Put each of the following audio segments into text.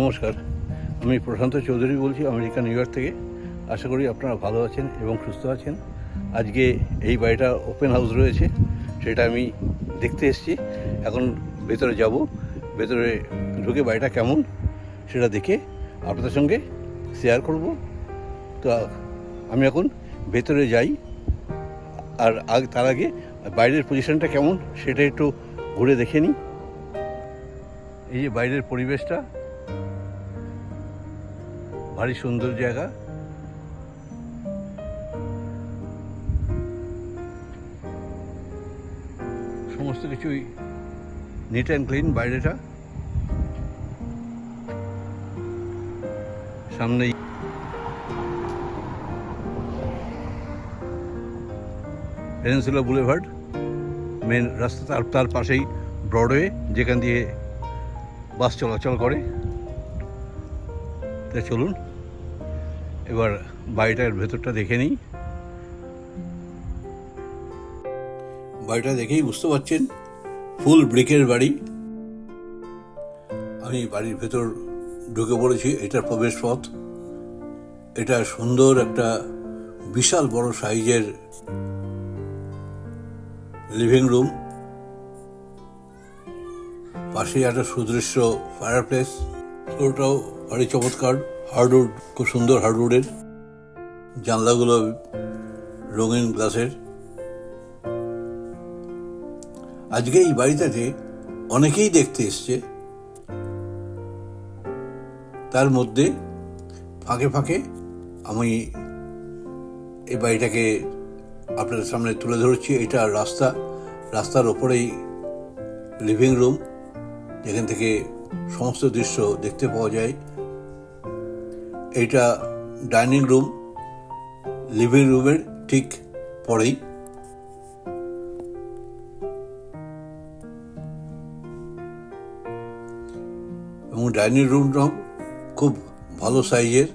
নমস্কার। আমি প্রশান্ত চৌধুরী বলছি আমেরিকা, নিউ ইয়র্ক থেকে। আশা করি আপনারা ভালো আছেন এবং সুস্থ আছেন। আজকে এই বাড়িটা ওপেন হাউস রয়েছে, সেটা আমি দেখতে এসেছি। এখন ভেতরে যাব, ভেতরে ঢুকে বাড়িটা কেমন সেটা দেখে আপনাদের সঙ্গে শেয়ার করব। তো আমি এখন ভেতরে যাই, আর আগ, তার আগে বাইরের পজিশনটা কেমন সেটা একটু ঘুরে দেখে নিই। এই যে বাইরের পরিবেশটা ভারী সুন্দর জায়গা। সমস্ত কিছুই নিট অ্যান্ড ক্লিন বাইরেটা। সামনেই পেনিনসুলা বুলেভার্ড মেন রাস্তা তার তার পাশেই ব্রডওয়ে যেখান দিয়ে বাস চলাচল করে। তা চলুন। এবার বাড়িটার ভেতরটা দেখে নিই। বাড়িটা দেখেই বুঝতে পারছেন, ফুল ব্রিকের বাড়ি। আমি বাড়ির ভেতর ঢুকে পড়েছি এটার প্রবেশ পথ এটা সুন্দর একটা বিশাল বড় সাইজের লিভিং রুম পাশে একটা সুদৃশ্য ফায়ার প্লেস ফ্লোরটাও ভারী চমৎকার। হার্ডউড, খুব সুন্দর হার্ডউডের। জানলাগুলো রঙিন গ্লাসের। আজকে এই বাড়িটাতে অনেকেই দেখতে এসছে। তার মধ্যে ফাঁকে ফাঁকে আমি এই বাড়িটাকে আপনাদের সামনে তুলে ধরছি। এটা রাস্তা, রাস্তার ওপরেই লিভিং রুম যেখান থেকে সমস্ত দৃশ্য দেখতে পাওয়া যায়। এইটা ডাইনিং রুম, লিভিং রুমের ঠিক পরেই। এবং ডাইনিং রুমটাও খুব ভালো সাইজের।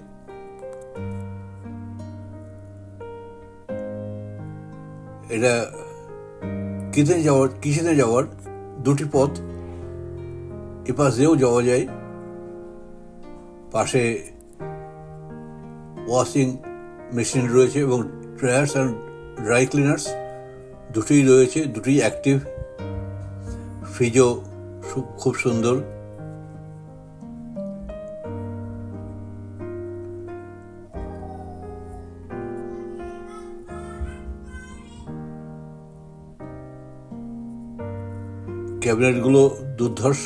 এটা কিচেনে যাওয়ার কিচেনে যাওয়ার দুটি পথ এপাশ দিয়েও যাওয়া যায়, পাশে ওয়াশিং মেশিন রয়েছে এবং ড্রায়ার্স অ্যান্ড ড্রাই ক্লিনার্স দুটোই রয়েছে, দুটোই অ্যাক্টিভ। ফ্রিজও খুব সুন্দর। ক্যাবিনেটগুলো দুর্ধর্ষ,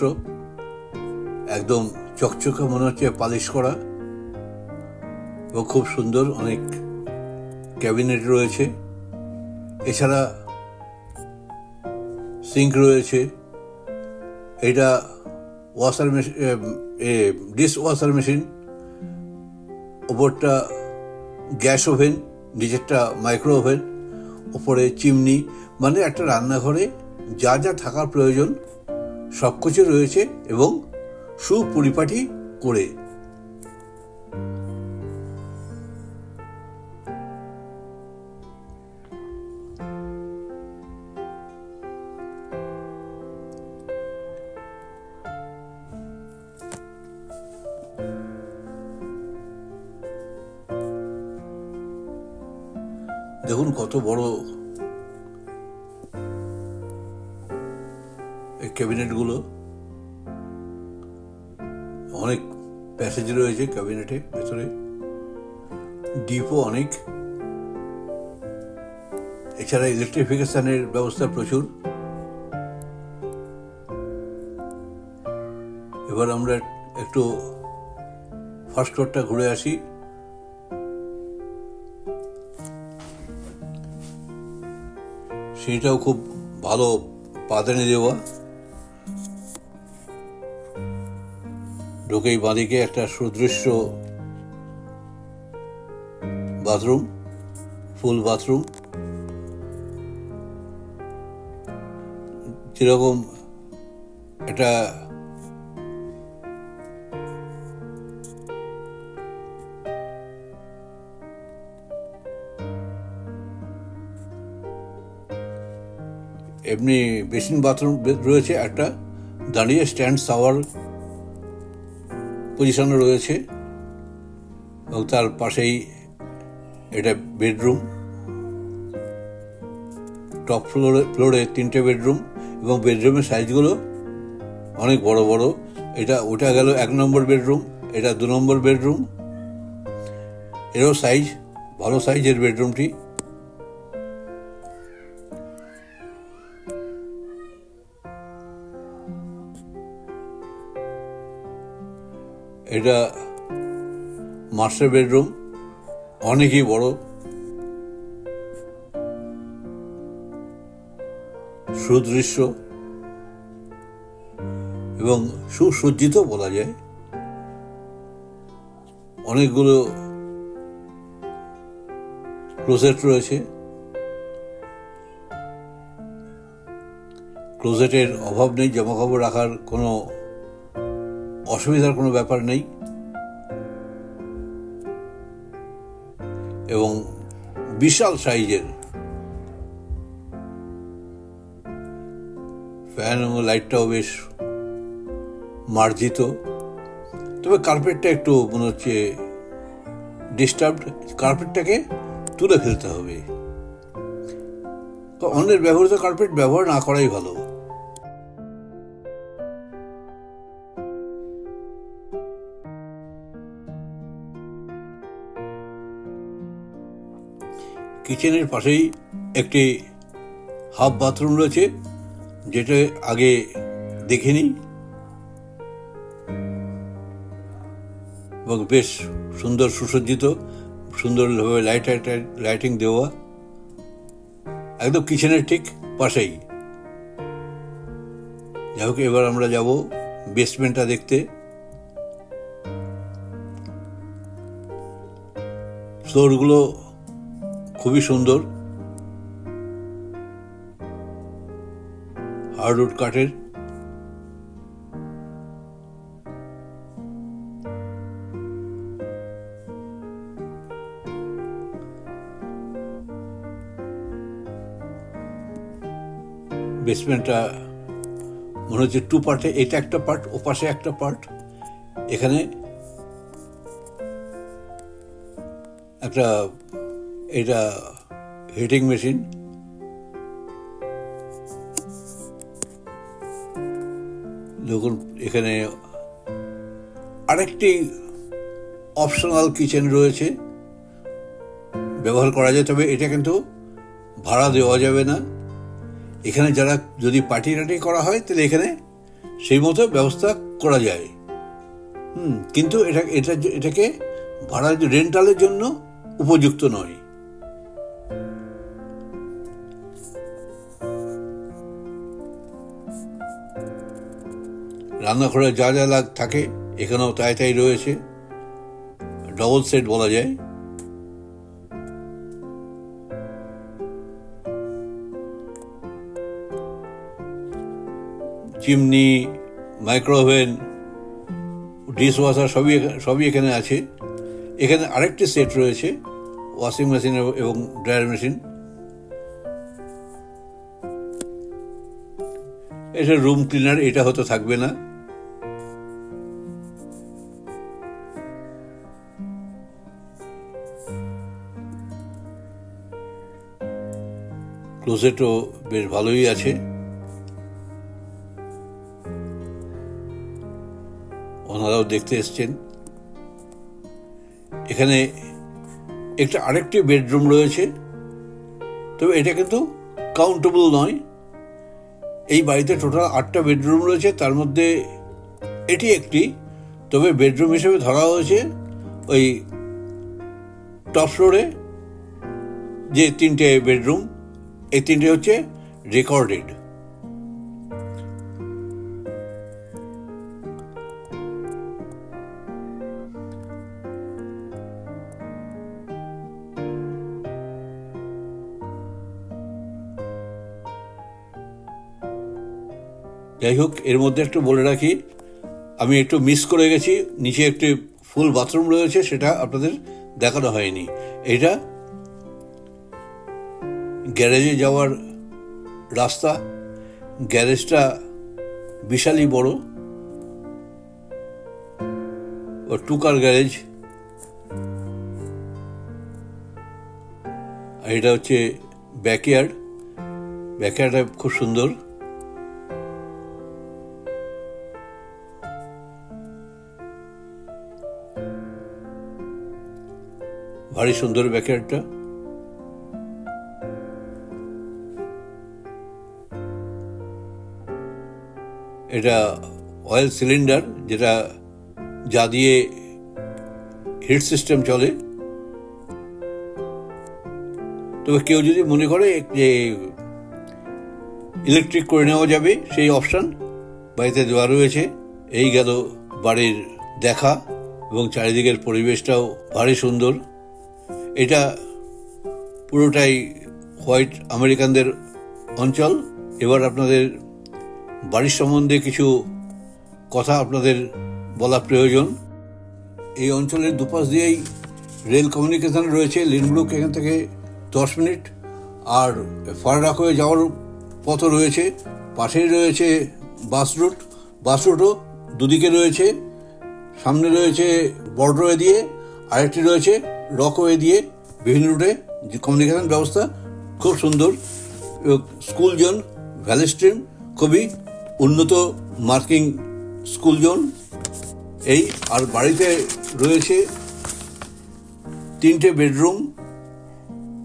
একদম চকচকে মনে হচ্ছে, পালিশ করা। এবং খুব সুন্দর অনেক ক্যাবিনেট রয়েছে। এছাড়া সিঙ্ক রয়েছে। এটা washer machine dish washer machine. ওপরটা গ্যাস ওভেন, নিচেরটা মাইক্রো ওভেন, ওপরে চিমনি। মানে একটা রান্নাঘরে যা যা থাকার প্রয়োজন সব কিছু রয়েছে এবং সুপরিপাটি করে দেখুন কত বড় এই ক্যাবিনেটগুলো। অনেক প্যাসেজ রয়েছে ক্যাবিনেটে, ভেতরে। ডিপও অনেক। এছাড়া ইলেকট্রিফিকেশনের ব্যবস্থা প্রচুর। এবার আমরা একটু ফার্স্ট ফ্লোরটা ঘুরে আসি। সেটাও খুব ভালো পাদানি দেওয়া। ঢুকেই বাঁদিকে একটা সুদৃশ্য বাথরুম ফুল বাথরুম। যেরকম একটা এমনি বেসিন বাথরুম রয়েছে, একটা। দাঁড়িয়ে স্ট্যান্ড শাওয়ার পজিশনে রয়েছে। এবং তার পাশেই এটা বেডরুম। টপ ফ্লোরে ফ্লোরে তিনটে বেডরুম এবং বেডরুমের সাইজগুলো অনেক বড় বড়। এটা, ওটা গেল এক নম্বর বেডরুম, এটা দু নম্বর বেডরুম। এরও সাইজ, ভালো সাইজের বেডরুমটি। এটা মাস্টার বেডরুম, অনেকই বড়। সুদৃশ্য এবং সুসজ্জিত বলা যায়। অনেকগুলো ক্লোজেট রয়েছে। ক্লোজেটের অভাব নেই জামা কাপড় রাখার কোনো অসুবিধার কোনো ব্যাপার নেই। এবং বিশাল সাইজের ফ্যান এবং লাইটটাও বেশ মার্জিত। তবে কার্পেটটা একটু মনে হচ্ছে ডিস্টার্বড কার্পেটটাকে তুলে ফেলতে হবে। অন্যের ব্যবহৃত কার্পেট ব্যবহার না করাই ভালো। কিচেনের পাশেই একটি হাফ বাথরুম রয়েছে, যেটা আগে দেখিনি এবং বেশ সুন্দর সুসজ্জিত, সুন্দরভাবে লাইট লাইটিং দেওয়া। একদম কিচেনের ঠিক পাশেই। যাই হোক, এবার আমরা যাব বেসমেন্টটা দেখতে। ফ্লোরগুলো খুবই সুন্দর। হার্ডউড কাঠের। বেসমেন্টটা মনে হচ্ছে টু পার্টে এটা একটা পার্ট ও পাশে একটা পার্ট এখানে একটা এটা হিটিং মেশিন দেখুন, এখানে আরেকটি অপশনাল কিচেন রয়েছে। ব্যবহার করা যায়, তবে এটা কিন্তু ভাড়া দেওয়া যাবে না। এখানে যারা যদি পার্টি টাটি করা হয়, তাহলে এখানে সেই মতো ব্যবস্থা করা যায়। হুম, কিন্তু এটা এটা, এটাকে ভাড়া রেন্টালের জন্য উপযুক্ত নয়। রান্নাঘরে যা যা লাগ থাকে, এখানেও তাই তাই রয়েছে। ডবল সেট বলা যায়। চিমনি, মাইক্রোওভেন ডিশ ওয়াশার সবই সবই এখানে আছে। এখানে আরেকটি সেট রয়েছে ওয়াশিং মেশিন এবং ড্রায়ার মেশিন এটা রুম ক্লিনার এটা হয়তো থাকবে না। ক্লোজেটও বেশ ভালোই আছে। ওনারাও দেখতে এসছেন। এখানে একটা আরেকটি বেডরুম রয়েছে। তবে এটা কিন্তু কাউন্টেবল নয়। এই বাড়িতে টোটাল আটটা বেডরুম রয়েছে। তার মধ্যে এটি একটি। তবে বেডরুম হিসেবে ধরা হয়েছে ওই টপ ফ্লোরে যে তিনটে বেডরুম। এই তিনটে হচ্ছে রেকর্ডেড যাই হোক, এর মধ্যে একটু বলে রাখি, আমি একটু মিস করে গেছি, নিচে একটি ফুল বাথরুম রয়েছে, সেটা আপনাদের দেখানো হয়নি। এটা গ্যারেজে যাওয়ার রাস্তা, গ্যারেজটা বিশালই বড়, ও টু কার গ্যারেজ। আর এটা হচ্ছে ব্যাকয়ার্ড ব্যাকয়ার্ডটা খুব সুন্দর। ভারী সুন্দর ব্যাকয়ার্ডটা এটা অয়েল সিলিন্ডার যেটা যা দিয়ে হিট সিস্টেম চলে। তবে কেউ যদি মনে করে যে ইলেকট্রিক করে নেওয়া যাবে সেই অপশান বাড়িতে দেওয়া রয়েছে। এই গেল বাড়ির দেখা এবং চারিদিকের পরিবেশটাও ভারী সুন্দর। এটা পুরোটাই হোয়াইট আমেরিকানদের অঞ্চল। এবার আপনাদের বাড়ির সম্বন্ধে কিছু কথা আপনাদের বলা প্রয়োজন। এই অঞ্চলের দুপাশ দিয়েই রেল কমিউনিকেশন রয়েছে। লিনব্রুক এখান থেকে দশ মিনিট। আর ফারাক হয়ে যাওয়ার পথও রয়েছে। পাশেই রয়েছে বাস রুট। বাস রুটও দুদিকে রয়েছে। সামনে রয়েছে বর্ডরওয়ে দিয়ে, আরেকটি রয়েছে রকওয়ে দিয়ে। বিভিন্ন রুটে যে কমিউনিকেশন ব্যবস্থা খুব সুন্দর। স্কুল জোন ভ্যালি স্ট্রিম খুবই উন্নত মার্কিং স্কুল জোন। এই, আর বাড়িতে রয়েছে তিনটে বেডরুম,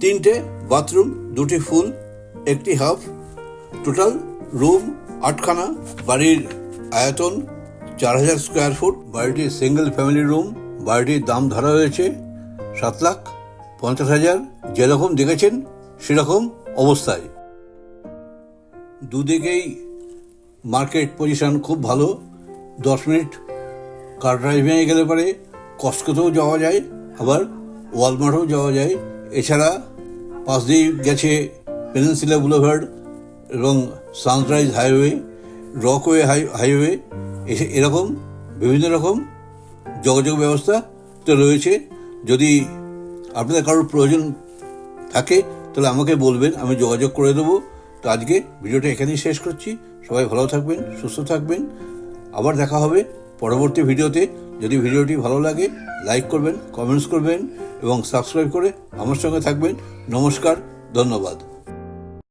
তিনটে বাথরুম, দুটি ফুল, একটি হাফ, টোটাল রুম আটখানা, বাড়ির আয়তন চার হাজার স্কোয়ার ফুট বাড়িটি সিঙ্গেল ফ্যামিলি রুম, বাড়িটির দাম ধরা হয়েছে সাত লাখ পঞ্চাশ হাজার। যেরকম দেখেছেন, সেরকম অবস্থায়। দুদিকেই মার্কেট পজিশন খুব ভালো। দশ মিনিট কার ড্রাইভিংয়ে গেলে পরে, কস্কোতেও যাওয়া যায়, আবার ওয়ালমার্টও যাওয়া যায়। এছাড়া পাশ দিয়ে গেছে পেনিনসিলা বুলেভার্ড এবং Sunrise Highway, Rockaway high, highway, এসে এরকম বিভিন্ন রকম যোগাযোগ ব্যবস্থা তো রয়েছে। যদি আপনাদের কারোর প্রয়োজন থাকে, তাহলে আমাকে বলবেন, আমি যোগাযোগ করে দেবো। তো আজকে ভিডিওটা এখানেই শেষ করছি। সবাই ভালো থাকবেন, সুস্থ থাকবেন। আবার দেখা হবে পরবর্তী ভিডিওতে। যদি ভিডিওটি ভালো লাগে, লাইক করবেন, কমেন্টস করবেন এবং সাবস্ক্রাইব করে আমার সঙ্গে থাকবেন। নমস্কার, ধন্যবাদ।